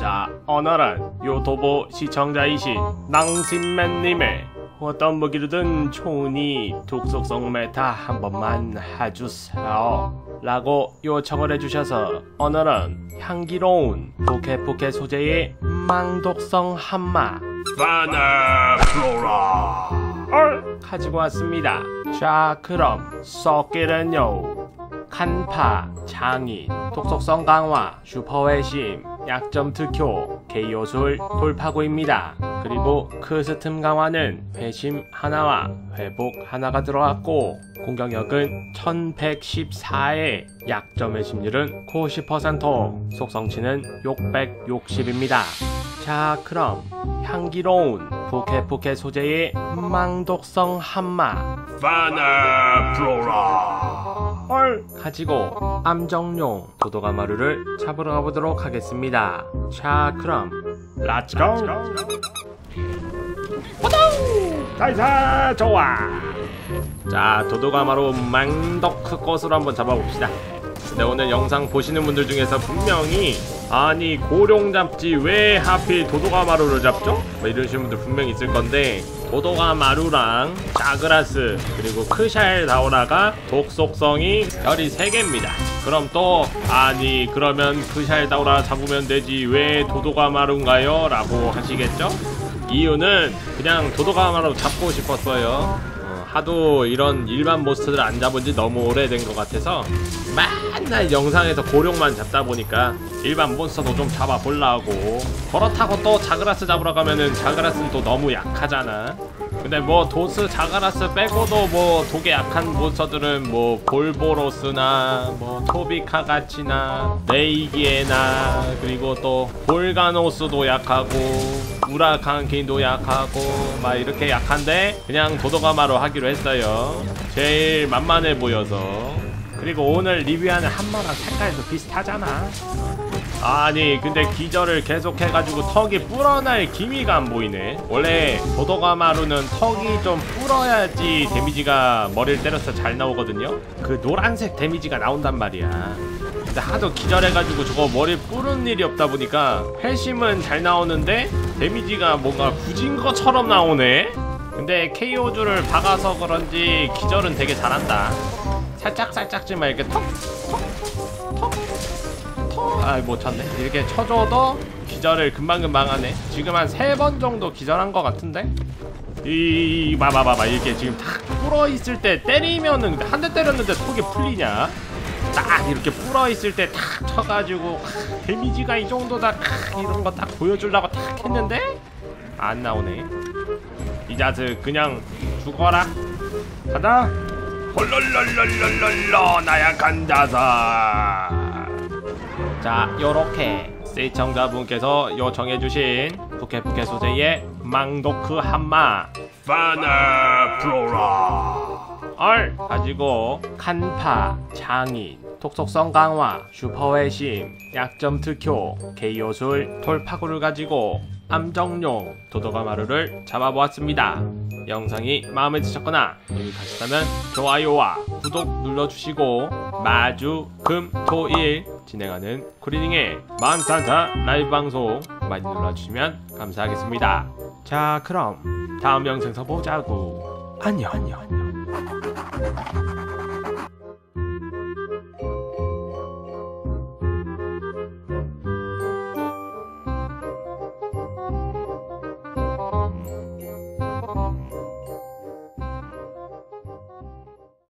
자, 오늘은 유튜브 시청자이신 낭심맨님의 어떤 무기로든 좋으니 독속성 메타 한 번만 해주세요. 라고 요청을 해주셔서 오늘은 향기로운 포케포케 소재의 망독성 한마 파나 플로라 가지고 왔습니다. 자, 그럼 썩기는요. 간파, 장인, 독속성 강화, 슈퍼회심, 약점 특효, 개요술 돌파구입니다. 그리고 크스틈 강화는 회심 하나와 회복 하나가 들어갔고 공격력은 1114에 약점 회심률은 90% 속성치는 660입니다. 자 그럼 향기로운 포케포케 소재의 망독성 한마 파나 플로라 헐. 가지고 암정용 도도가 마루를 잡으러 가보도록 하겠습니다. 자 그럼 렛츠고 가이사 좋아. 자 도도가마루 망덕크 꽃으로 한번 잡아봅시다. 근데 오늘 영상 보시는 분들 중에서 분명히 아니 고룡 잡지 왜 하필 도도가마루를 잡죠? 뭐 이러시는 분들 분명히 있을 건데 도도가 마루랑 자그라스 그리고 크샬 다오라가 독속성이 별이 3개입니다 그럼 또 아니 그러면 크샬 다오라 잡으면 되지 왜 도도가 마루인가요? 라고 하시겠죠? 이유는 그냥 도도가 마루 잡고 싶었어요 하도 이런 일반 모스트를 안 잡은 지 너무 오래된 것 같아서 맨날 영상에서 고룡만 잡다 보니까 일반 몬스터도 좀 잡아보려고. 그렇다고 또 자그라스 잡으러 가면은 자그라스는 또 너무 약하잖아. 근데 뭐 도스 자그라스 빼고도 뭐 독에 약한 몬스터들은 뭐 볼보로스나 뭐 토비카가치나 네이기에나 그리고 또 볼가노스도 약하고 우라칸킨도 약하고 막 이렇게 약한데 그냥 도도가마로 하기로 했어요. 제일 만만해 보여서. 그리고 오늘 리뷰하는 한마랑 색깔도 비슷하잖아. 아니 근데 기절을 계속 해가지고 턱이 불어날 기미가 안 보이네. 원래 도도가마루는 턱이 좀 불어야지 데미지가 머리를 때려서 잘 나오거든요. 그 노란색 데미지가 나온단 말이야. 근데 하도 기절해가지고 저거 머리 뿌는 일이 없다 보니까 회심은 잘 나오는데 데미지가 뭔가 굳은 것처럼 나오네. 근데 KO주를 박아서 그런지 기절은 되게 잘한다. 살짝살짝지만 이렇게 턱턱 턱 아이 못 쳤네. 이렇게 쳐줘도 기절을 금방금방 하네. 지금 한 세 번 정도 기절한 것 같은데? 이 봐봐봐봐. 이렇게 지금 탁 불어 있을 때 때리면은 한 대 때렸는데 턱이 풀리냐 딱 이렇게 불어 있을 때 탁 쳐가지고 데미지가 이 정도다 이런 거 딱 보여주려고 탁 했는데 안 나오네. 이 자식 그냥 죽어라. 가자. 홀롤롤롤롤롤 나약한 자석 자 요렇게 시청자분께서 요청해주신 부케부케 소재의 망도크 한마. 파나 가지고 칸파, 장인, 독속성 강화, 슈퍼회심, 약점 특효, 개요술, 돌파구를 가지고 암정용 도도가마루를 잡아보았습니다. 영상이 마음에 드셨거나 유익하셨다면 좋아요와 구독 눌러주시고 마주, 금, 토, 일 진행하는 쿠리닝의 만산사 라이브 방송 많이 눌러주시면 감사하겠습니다. 자 그럼 다음 영상에서 보자고 안녕 안녕 Thank you.